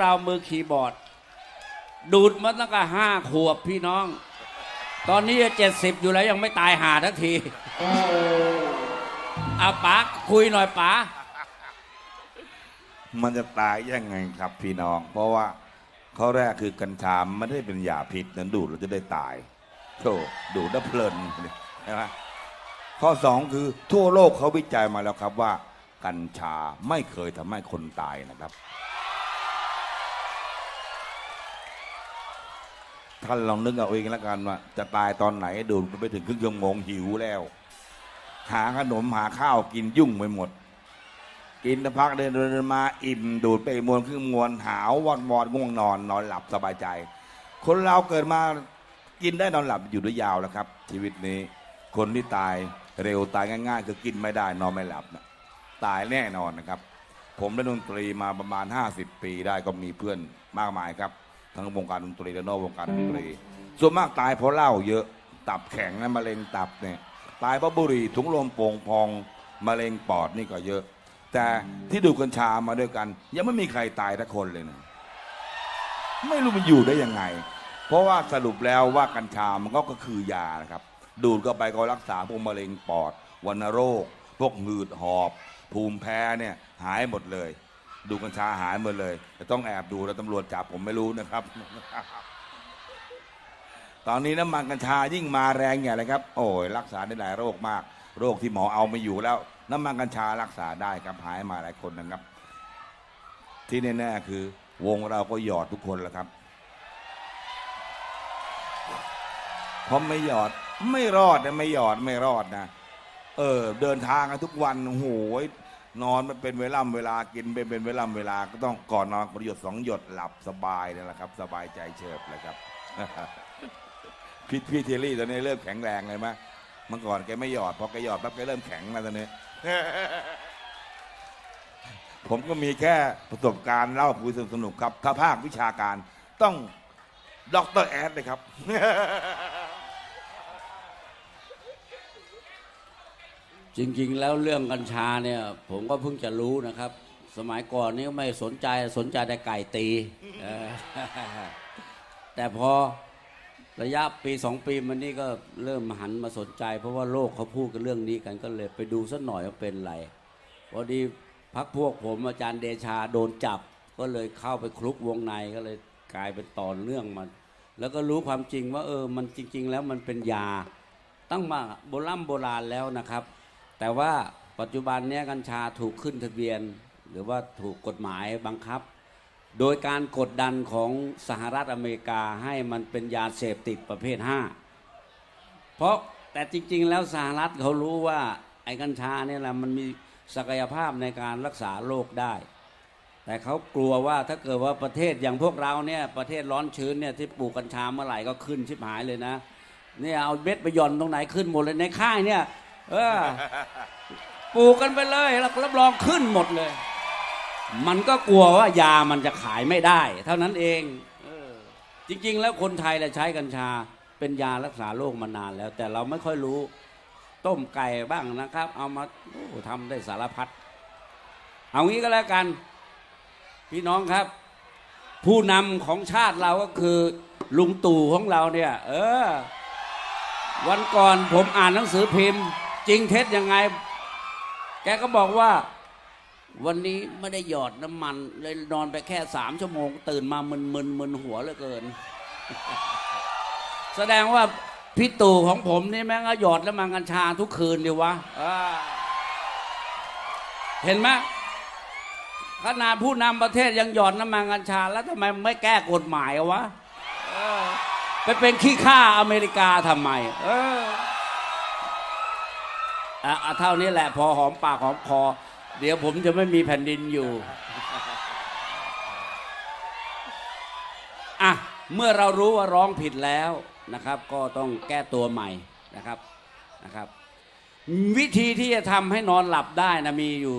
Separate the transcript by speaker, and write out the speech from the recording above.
Speaker 1: เรามือคีย์บอร์ด ดูดมาตั้งแต่ห้าขวบพี่น้อง ตอนนี้เจ็ดสิบอยู่แล้วยังไม่ตายหาทักทีอาป๋าคุยหน่อยป๋า
Speaker 2: มันจะตายยังไงครับพี่น้อง เพราะว่าข้อแรกคือกัญชาไม่ได้เป็นยาพิษนั้นดูดเราจะได้ตายโธ่ดูดแล้วเพลินใช่ไหมข้อสองคือทั่วโลกเขาวิจัยมาแล้วครับว่า กัญชาไม่เคยทำให้คนตายนะครับ ท่านลองนึกเอาเองแล้วกันว่าจะตายตอนไหนดูดไปถึงครึ่งชั่วโมงหิวแล้ว หาขนมหาข้าวกินยุ่งไปหมด กินสักพักเดินเดินมาอิ่มดูดไปมวนครึ่งมวนหาววอนวอนง่วงนอน นอนหลับสบายใจ คนเราเกิดมากินได้นอนหลับอยู่ได้ยาวแล้วครับ ชีวิตนี้ คนที่ตายเร็วตายง่ายๆคือกินไม่ได้นอนไม่หลับนะตายแน่นอนนะครับ ผมเล่นดนตรีมาประมาณ 50 ปีได้ก็มีเพื่อนมากมายครับ ทั้งวงการดนตรีและนอกวงการดนตรี ส่วนมากตายเพราะเหล้าเยอะตับแข็งนะมะเร็งตับเนี่ยตายเพราะบุหรี่ถุงลมโป่งพองมะเร็งปอดนี่ก็เยอะ แต่ที่ดูกัญชามาด้วยกัน ยังไม่มีใครตายทักคนเลยนะไม่รู้มันอยู่ได้ยังไง เพราะว่าสรุปแล้วว่ากัญชามันก็ก็คือยานะครับ ดูดเข้าไปก็รักษาพวกมะเร็งปอดวัณโรค พวกหืดหอบ ภูมิแพ้เนี่ยหายหมดเลย ดูกัญชาหายหมดเลยแต่ต้องแอบดูแล้วตำรวจจับผมไม่รู้นะครับ ตอนนี้น้ำมันกัญชายิ่งมาแรงอย่างไรครับ โอ้ยรักษาได้หลายโรคมาก โรคที่หมอเอาไม่อยู่แล้ว น้ำมันกัญชารักษาได้ครับหายมาหลายคนนะครับ ที่แน่ๆคือ วงเราก็หยอดทุกคนแหล้วครับพราะไม่หยอดไม่รอดนะไม่หยอดไม่รอดนะ เออ เดินทางกันทุกวันโอ้โห นอนมันเป็นเวลาเวลากินเป็นเป็นเวลาเวลาก็ต้องก่อนนอนประโยชน์สองหยดหลับสบายนี่แหละครับ สบายใจเฉิบเลยครับพี่พี่เทยรี่ตอนนี้เริ่มแข็งแรงเลยไหมเมื่อก่อนแกไม่หยอดพอแกหยอดปั๊บแกเริ่มแข็งมาตอนนี้ ผมก็มีแค่ประสบการณ์เล่าคุยสนุกครับ ถ้าภาควิชาการต้องด็อกเตอร์แอดเลยครับ
Speaker 1: จริงๆ แล้วเรื่องกัญชาเนี่ยผมก็เพิ่งจะรู้นะครับ สมัยก่อนนี่ไม่สนใจสนใจแต่ไก่ตีเออแต่พอระยะปีสองปีมันนี่ก็เริ่มหันมาสนใจ เพราะว่าโลกเขาพูดกันเรื่องนี้กันก็เลยไปดูสักหน่อยว่าเป็นไรพอดีพักพวกผมอาจารย์เดชาโดนจับ ก็เลยเข้าไปคลุกวงในก็เลยกลายเป็นต่อเรื่องมัน แล้วก็รู้ความจริงว่าเออมันจริง ๆ แล้วมันเป็นยาตั้งมาโบราณโบราณแล้วนะครับ แต่ว่าปัจจุบันเนี้ยกัญชาถูกขึ้นทะเบียน หรือว่าถูกกฎหมายบังคับ โดยการกดดันของสหรัฐอเมริกาให้มันเป็นยาเสพติดประเภท 5 เพราะแต่จริง ๆ แล้วสหรัฐเขารู้ว่าไอ้กัญชาเนี่ยแหละมันมีศักยภาพในการรักษาโรคได้ แต่เขากลัวว่าถ้าเกิดว่าประเทศอย่างพวกเราเนี่ยประเทศร้อนชื้นเนี่ยที่ปลูกกัญชาเมื่อไหร่ก็ขึ้นชิบหายเลยนะเนี่ยเอาเม็ดไปหย่อนตรงไหนขึ้นหมดเลยในค่ายเนี่ย เออปลูกกันไปเลยแล้วรับรองขึ้นหมดเลย มันก็กลัวว่ายามันจะขายไม่ได้ เท่านั้นเองเออจริง ๆ แล้วคนไทยเราใช้กัญชา เป็นยารักษาโรคมานานแล้ว แต่เราไม่ค่อยรู้ ต้มไก่บ้างนะครับ เอามาโอ้ทำได้สารพัดเอางี้ก็แล้วกัน พี่น้องครับ ผู้นำของชาติเราก็คือ ลุงตู่ของเราเนี่ย เออ วันก่อนผมอ่านหนังสือพิมพ์ จริงเท็จยังไง แกก็บอกว่า วันนี้ไม่ได้หยอดน้ำมัน เลยนอนไปแค่สามชั่วโมง ตื่นมามึนมึนมึนหัวเหลือเกิน แสดงว่าพี่ตู่ของผมนี่แม่งก็หยอดน้ำมันกัญชาทุกคืนดีวะเห็นไหมขนาดผู้นำประเทศยังหยอดน้ำมันกัญชา แล้วทำไมไม่แก้กฎหมายวะเออไปเป็นขี้ข้าอเมริกาทำไม เออ อะเท่านี้แหละพอหอมปากหอมคอ เดี๋ยวผมจะไม่มีแผ่นดินอยู่อะเมื่อเรารู้ว่าร้องผิดแล้วนะครับ ก็ต้องแก้ตัวใหม่นะครับนะครับ วิธีที่จะทำให้นอนหลับได้นะมีอยู่